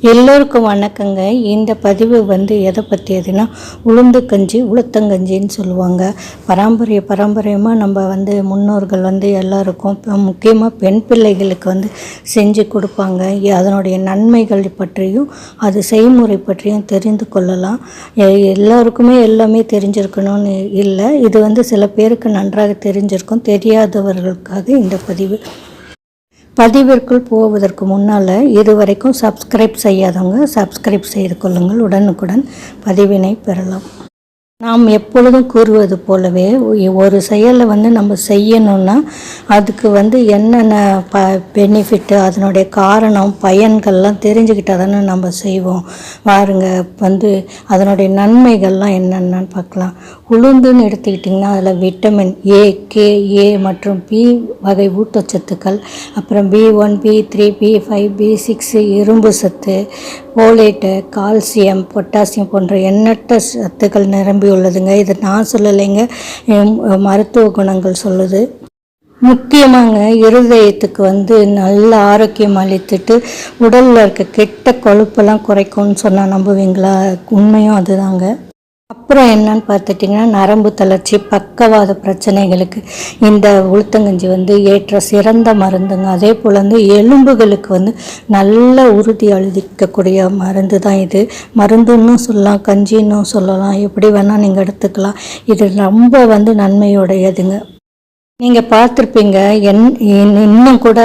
எல்லோருக்கும் வணக்கங்க. இந்த பதிவு வந்து எதை பற்றியதுன்னா உளுந்து கஞ்சி உளுத்தங்கஞ்சின்னு சொல்லுவாங்க. பாரம்பரிய பாரம்பரியமாக நம்ம வந்து முன்னோர்கள் வந்து எல்லாருக்கும் முக்கியமாக பெண் பிள்ளைகளுக்கு வந்து செஞ்சு கொடுப்பாங்க. அதனுடைய நன்மைகள் பற்றியும் அது செய்முறை பற்றியும் தெரிந்து கொள்ளலாம். எல்லோருக்குமே எல்லாருக்குமே எல்லாமே தெரிஞ்சிருக்கணும்னு இல்லை. இது வந்து சில பேருக்கு நன்றாக தெரிஞ்சிருக்கும். தெரியாதவர்களுக்காக இந்த பதிவு பதிவிற்குள் போவதற்கு முன்னால் இதுவரைக்கும் சப்ஸ்கிரைப் செய்யாதவங்க சப்ஸ்கிரைப் செய்து கொள்ளுங்கள். உடனுக்குடன் பதிவினை பெறலாம். நாம் எப்பொழுதும் கூறுவது போலவே ஒரு செயலை வந்து நம்ம செய்யணும்னா அதுக்கு வந்து என்னென்ன ப பெனிஃபிட்டு அதனுடைய காரணம் பயன்கள்லாம் தெரிஞ்சுக்கிட்டா தானே நம்ம செய்வோம். பாருங்க வந்து அதனுடைய நன்மைகள்லாம் என்னென்னு பார்க்கலாம். உளுந்துன்னு எடுத்துக்கிட்டிங்கன்னா அதில் விட்டமின் ஏ கே ஏ மற்றும் பி வகை ஊட்டச்சத்துக்கள். அப்புறம் B one B three B five B six இரும்பு சத்து போலேட்டு கால்சியம் பொட்டாசியம் போன்ற எண்ணற்ற சத்துக்கள் உள்ளதுங்க. இது நான் சொல்லலைங்க. மருத்துவ குணங்கள் சொல்லுது. முக்கியமாங்க இருதயத்துக்கு வந்து நல்ல ஆரோக்கியம் அளித்துட்டு உடலில் இருக்க கெட்ட கொழுப்பெல்லாம் குறைக்கும்னு சொன்னால் நம்புவீங்களா? உண்மையும் அதுதாங்க. அப்புறம் என்னன்னு பார்த்துட்டிங்கன்னா நரம்பு தளர்ச்சி பக்கவாத பிரச்சனைகளுக்கு இந்த உளுத்தங்கஞ்சி வந்து ஏற்ற சிறந்த மருந்துங்க. அதே போல் வந்து எலும்புகளுக்கு வந்து நல்ல உறுதி அழுதிக்கக்கூடிய மருந்து தான் இது. மருந்துன்னு சொல்லலாம் கஞ்சின்னு சொல்லலாம் எப்படி வேணால் நீங்கள் எடுத்துக்கலாம். இது ரொம்ப வந்து நன்மையுடையதுங்க. நீங்கள் பார்த்துருப்பீங்க என் இன்- இன்னும் கூட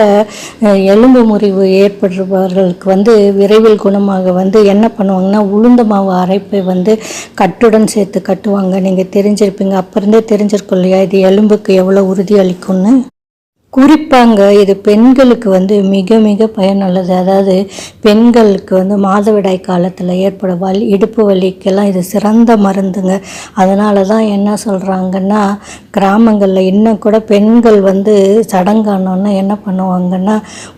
எலும்பு முறிவு ஏற்படுபவர்களுக்கு வந்து விரைவில் குணமாக வந்து என்ன பண்ணுவாங்கன்னா உளுந்த மாவு அரைப்பை வந்து கட்டுடன் சேர்த்து கட்டுவாங்க. நீங்கள் தெரிஞ்சிருப்பீங்க. அப்போ இருந்தே தெரிஞ்சிருக்கும் இல்லையா? இது எலும்புக்கு எவ்வளோ உறுதி அளிக்கும்னு குறிப்பாங்க இது பெண்களுக்கு வந்து மிக மிக பயனுள்ளது. அதாவது பெண்களுக்கு வந்து மாதவிடாய் காலத்தில் ஏற்பட வலி இடுப்பு வலிக்கெல்லாம் இது சிறந்த மருந்துங்க. அதனால தான் என்ன சொல்கிறாங்கன்னா கிராமங்களில் இன்னும் கூட பெண்கள் வந்து சடங்கானோன்னா என்ன பண்ணுவாங்கன்னா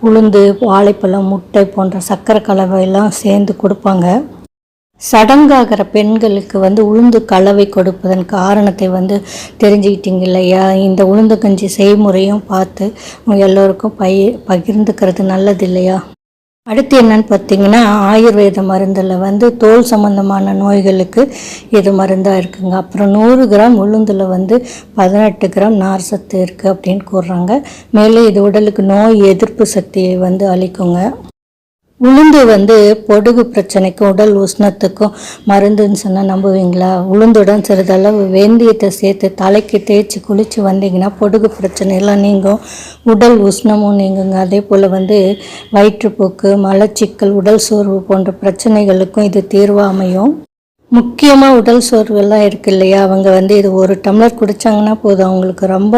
உளுந்து வாழைப்பழம் முட்டை போன்ற சர்க்கரை கலவையெல்லாம் சேர்ந்து கொடுப்பாங்க. சடங்காகிற பெண்களுக்கு வந்து உளுந்து கலவை கொடுப்பதன் காரணத்தை வந்து தெரிஞ்சுக்கிட்டீங்க இல்லையா? இந்த உளுந்து கஞ்சி செய்முறையும் பார்த்து எல்லோருக்கும் பய பகிர்ந்துக்கிறது நல்லது இல்லையா? அடுத்து என்னன்னு பார்த்தீங்கன்னா ஆயுர்வேத மருந்தில் வந்து தோல் சம்பந்தமான நோய்களுக்கு இது மருந்தாக இருக்குங்க. அப்புறம் நூறு கிராம் உளுந்தில் வந்து பதினெட்டு கிராம் நார் சத்து இருக்குது அப்படின்னு கூறுறாங்க. மேலே இது உடலுக்கு நோய் எதிர்ப்பு சக்தியை வந்து அளிக்குங்க. உளுந்து வந்து பொடுகு பிரச்சனைக்கும் உடல் உஷ்ணத்துக்கும் மருந்துன்னு சொன்னால் நம்புவீங்களா? உளுந்துடன் சிறிதளவு வெந்தயத்தை சேர்த்து தலைக்கு தேய்ச்சி குளித்து வந்தீங்கன்னா பொடுகு பிரச்சனையெல்லாம் நீங்கும். உடல் உஷ்ணமும் நீங்குங்க. அதே போல் வந்து வயிற்றுப்போக்கு மலச்சிக்கல் உடல் சோர்வு போன்ற பிரச்சனைகளுக்கும் இது தீர்வாக அமையும் முக்கியமாக உடல் சோர்வெல்லாம் இருக்கு இல்லையா? அவங்க வந்து இது ஒரு டம்ளர் குடித்தாங்கன்னா போதும். அவங்களுக்கு ரொம்ப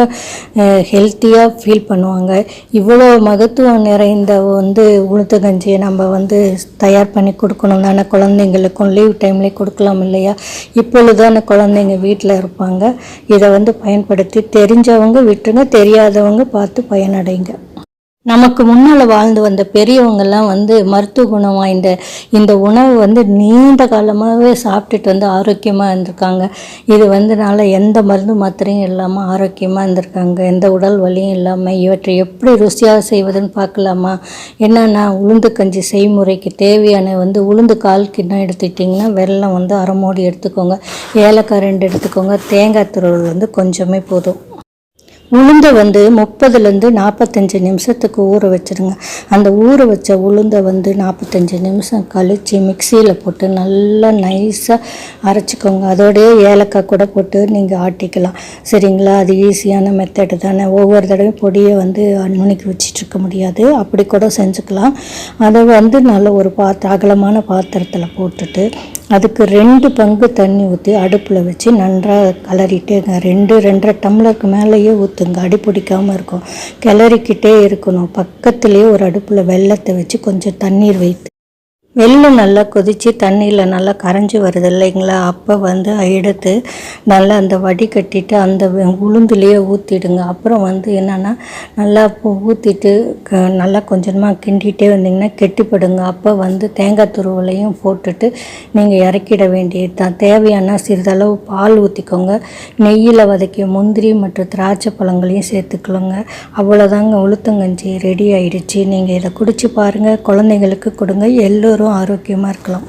ஹெல்த்தியாக ஃபீல் பண்ணுவாங்க. இவ்வளோ மகத்துவம் நிறைந்த வந்து உளுத்து கஞ்சியை நம்ம வந்து தயார் பண்ணி கொடுக்கணும். தானே குழந்தைங்களுக்கும் லீவ் டைம்லேயே கொடுக்கலாம் இல்லையா? இப்பொழுதான குழந்தைங்க வீட்டில் இருப்பாங்க. இதை வந்து பயன்படுத்தி தெரிஞ்சவங்க விட்டுருங்க. தெரியாதவங்க பார்த்து பயனடைங்க. நமக்கு முன்னால் வாழ்ந்து வந்த பெரியவங்கெல்லாம் வந்து மருத்துவ குணம் வாய்ந்த இந்த உணவு வந்து நீண்ட காலமாகவே சாப்பிட்டுட்டு வந்து ஆரோக்கியமாக இருந்திருக்காங்க. இது வந்துனால எந்த மருந்து மாத்திரையும் இல்லாமல் ஆரோக்கியமாக இருந்திருக்காங்க. எந்த உடல் வலியும் இல்லாமல் இவற்றை எப்படி ருசியாக செய்வதுன்னு பார்க்கலாமா? என்னென்னா உளுந்து கஞ்சி செய்முறைக்கு தேவையான வந்து உளுந்து கால் கிண்ணம் எடுத்துக்கிட்டிங்கன்னா வெள்ளம் வந்து அரை மூடி எடுத்துக்கோங்க. ஏலக்காய் ரெண்டு எடுத்துக்கோங்க. தேங்காய் துருவல் வந்து கொஞ்சமே போதும். உளுந்தை வந்து முப்பதுலேருந்து நாற்பத்தஞ்சு நிமிஷத்துக்கு ஊற வச்சுருங்க. அந்த ஊற வச்ச உளுந்தை வந்து நாற்பத்தஞ்சு நிமிஷம் கழித்து மிக்சியில் போட்டு நல்லா நைஸாக அரைச்சிக்கோங்க. அதோடய ஏலக்காய் கூட போட்டு நீங்கள் ஆட்டிக்கலாம். சரிங்களா? அது ஈஸியான மெத்தடு தானே. ஒவ்வொரு தடவையும் பொடியை வந்து நுணுக்கி வச்சிட்ருக்க முடியாது. அப்படி கூட செஞ்சுக்கலாம். அதை வந்து நல்ல ஒரு பாத்திர அகலமான பாத்திரத்தில் போட்டுட்டு அதுக்கு ரெண்டு பங்கு தண்ணி ஊற்றி அடுப்பில் வச்சு நன்றாக கலரிட்டேங்க ரெண்டு ரெண்டரை டம்ளருக்கு மேலேயே ஊற்றுங்க அடி பிடிக்காமல் இருக்கும். கிளறிக்கிட்டே இருக்கணும். பக்கத்துலேயே ஒரு அடுப்பில் வெள்ளத்தை வச்சு கொஞ்சம் தண்ணீர் வைத்து வெள்ளம் நல்லா கொதித்து தண்ணியில் நல்லா கரைஞ்சி வருது இல்லைங்களா? அப்போ வந்து எடுத்து நல்லா அந்த வடிகட்டிட்டு அந்த உளுந்துலேயே ஊற்றிடுங்க அப்புறம் வந்து என்னென்னா நல்லா ஊற்றிட்டு க நல்லா கொஞ்சமாக கிண்டிகிட்டே வந்தீங்கன்னா கெட்டிப்படுங்க. அப்போ வந்து தேங்காய் துருவலையும் போட்டுட்டு நீங்கள் இறக்கிட வேண்டியது தான் தேவையான சிறிதளவு பால் ஊற்றிக்கோங்க நெய்யில் வதக்கிய முந்திரி மற்றும் திராட்சை பழங்களையும் சேர்த்துக்கலங்க அவ்வளோதாங்க உளுத்தங்கஞ்சி ரெடி ஆயிடுச்சு. நீங்கள் இதை குடிச்சு பாருங்கள் குழந்தைங்களுக்கு கொடுங்க. எல்லோரும் நம்மளும் ஆரோக்கியமாக இருக்கலாம்.